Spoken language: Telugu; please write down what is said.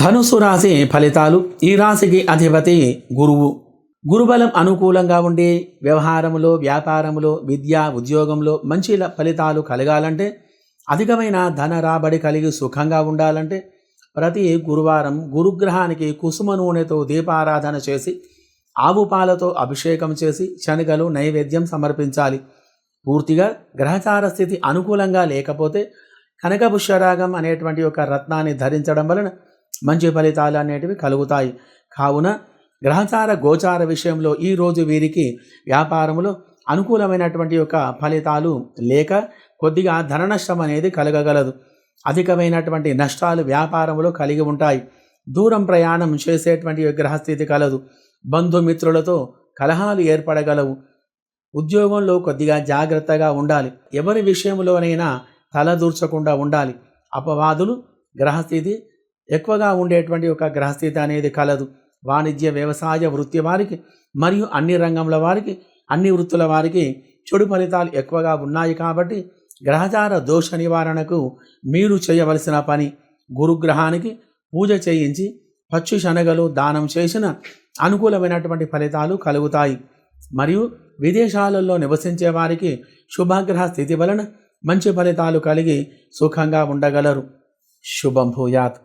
ధనుసు రాశి ఫలితాలు ఈ రాశికి అధిపతి గురువు. గురుబలం అనుకూలంగా ఉండి వ్యవహారములో వ్యాపారములో విద్య ఉద్యోగంలో మంచి ఫలితాలు కలగాలంటే అధికమైన ధన రాబడి కలిగి సుఖంగా ఉండాలంటే ప్రతి గురువారం గురుగ్రహానికి కుసుమ నూనెతో దీపారాధన చేసి ఆవు పాలతో అభిషేకం చేసి శనగలు నైవేద్యం సమర్పించాలి. పూర్తిగా గ్రహచార స్థితి అనుకూలంగా లేకపోతే కనకపుష్యరాగం అనేటువంటి ఒక రత్నాన్ని ధరించడం వలన మంచి ఫలితాలు అనేటివి కలుగుతాయి. కావున గ్రహచార గోచార విషయంలో ఈ రోజు వీరికి వ్యాపారంలో అనుకూలమైనటువంటి యొక్క ఫలితాలు లేక కొద్దిగా ధన నష్టం అనేది కలగగలదు. అధికమైనటువంటి నష్టాలు వ్యాపారంలో కలిగి ఉంటాయి. దూరం ప్రయాణం చేసేటువంటి గ్రహస్థితి కలదు. బంధుమిత్రులతో కలహాలు ఏర్పడగలవు. ఉద్యోగంలో కొద్దిగా జాగ్రత్తగా ఉండాలి. ఎవరి విషయంలోనైనా తలదూర్చకుండా ఉండాలి. అపవాదులు గ్రహస్థితి ఎక్కువగా ఉండేటువంటి ఒక గ్రహస్థితి అనేది కలదు. వాణిజ్య వ్యవసాయ వృత్తి వారికి మరియు అన్ని రంగంల వారికి అన్ని వృత్తుల వారికి చెడు ఫలితాలు ఎక్కువగా ఉన్నాయి కాబట్టి గ్రహచార దోష నివారణకు మీరు చేయవలసిన పని గురుగ్రహానికి పూజ చేయించి పచ్చు శనగలు దానం చేసిన అనుకూలమైనటువంటి ఫలితాలు కలుగుతాయి. మరియు విదేశాలలో నివసించే వారికి శుభగ్రహ స్థితి వలన మంచి ఫలితాలు కలిగి సుఖంగా ఉండగలరు. శుభం భూయాత్.